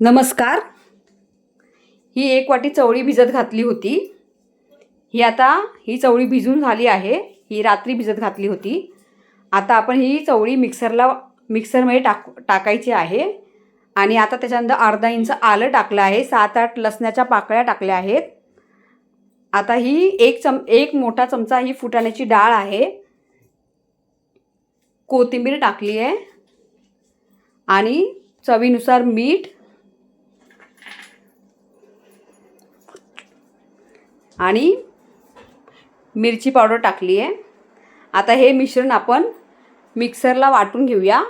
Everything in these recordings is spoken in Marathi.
नमस्कार. ही एक वाटी चवळी भिजत घातली होती. ही आता ही चवळी भिजून झाली आहे. ही रात्री भिजत घातली होती. आता आपण ही चवळी मिक्सरला मिक्सरमध्ये टाक टाकायची आहे. आणि आता त्याच्यानंतर अर्धा इंच आलं टाकलं आहे. सात आठ लसणाच्या पाकळ्या टाकल्या आहेत. आता ही एक चम एक मोठा चमचा ही फुटाण्याची डाळ आहे. कोथिंबीर टाकली आहे. आणि चवीनुसार मीठ आणि मिरची पावडर टाकली आहे. आता हे मिश्रण आपण मिक्सरला वाटून घेऊया.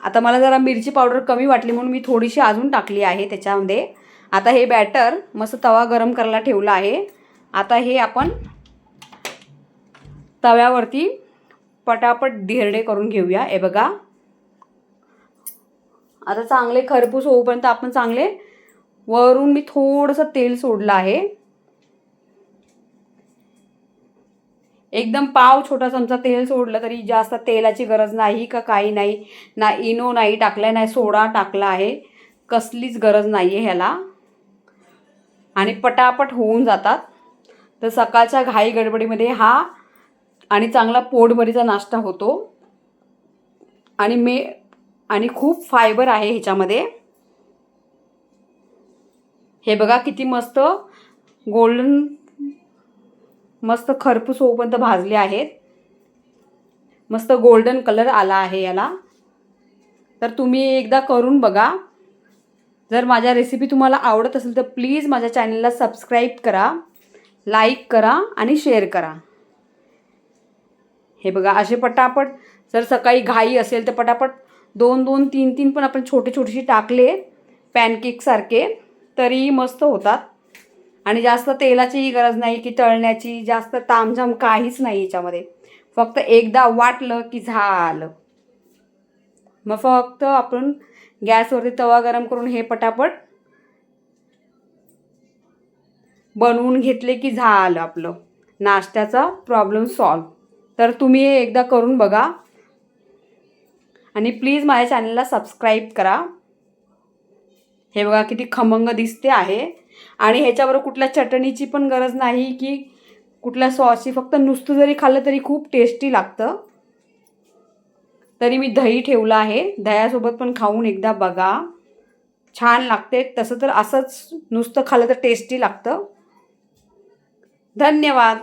आता मला जरा मिरची पावडर कमी वाटली म्हणून मी थोडीशी अजून टाकली आहे त्याच्यामध्ये. आता हे बॅटर मस्त तवा गरम करायला ठेवला आहे. आता हे आपण तव्यावरती पटापट धिरडे करून घेऊया. हे बघा. आता चांगले खरपूस होऊपर्यंत आपण चांगले वरून मी थोडंसं तेल सोडलं आहे. एकदम पाव छोटा चमचा तेल सोडलं तरी जास्त तेलाची गरज नाही का काही नाही. ना इनो नाही टाकला नाही सोडा टाकला आहे. कसलीच गरज नाही आहे ह्याला. आणि पटापट होऊन जातात. तर सकाळच्या घाई गडबडीमध्ये हा आणि चांगला पोटभरीचा नाश्ता होतो. आणि मे आणि खूप फायबर आहे ह्याच्यामध्ये. हे बघा किती मस्त गोल्डन मस्त खरपूस होऊपर्यंत भाजले आहेत. मस्त गोल्डन कलर आला आहे याला. तर तुम्ही एकदा करून बघा. जर माझ्या रेसिपी तुम्हाला आवडत असेल तर प्लीज माझ्या चॅनलला सबस्क्राईब करा लाईक करा आणि शेअर करा. हे बघा असे पटापट. जर सकाळी घाई असेल तर पटापट दोन दोन तीन तीन पण आपण छोटे छोटेसे टाकले पॅनकेकसारखे तरीही मस्त होतात. आणि जास्त तेलाचीही गरज नाही की तळण्याची जास्त तामझाम काहीच नाही याच्यामध्ये. फक्त एकदा वाटलं की झालं. मग फक्त आपण गॅसवरती तवा गरम करून हे पटापट बनवून घेतले की झालं आपलं. नाश्त्याचा प्रॉब्लेम सॉल्व तर तुम्ही हे एकदा करून बघा. आणि प्लीज माझ्या चॅनलला सबस्क्राईब करा. हे बघा किती खमंग दिसते आहे. आणि ह्याच्याबरोबर कुठल्या चटणीची पण गरज नाही की कुठल्या सॉसची फक्त नुसतं जरी खाल्लं तरी खूप टेस्टी लागतं. तरी मी दही ठेवलं आहे. दह्यासोबत पण खाऊन एकदा बघा. छान लागते. तसं तर असंच नुसतं खाल्लं तर टेस्टी लागतं. धन्यवाद.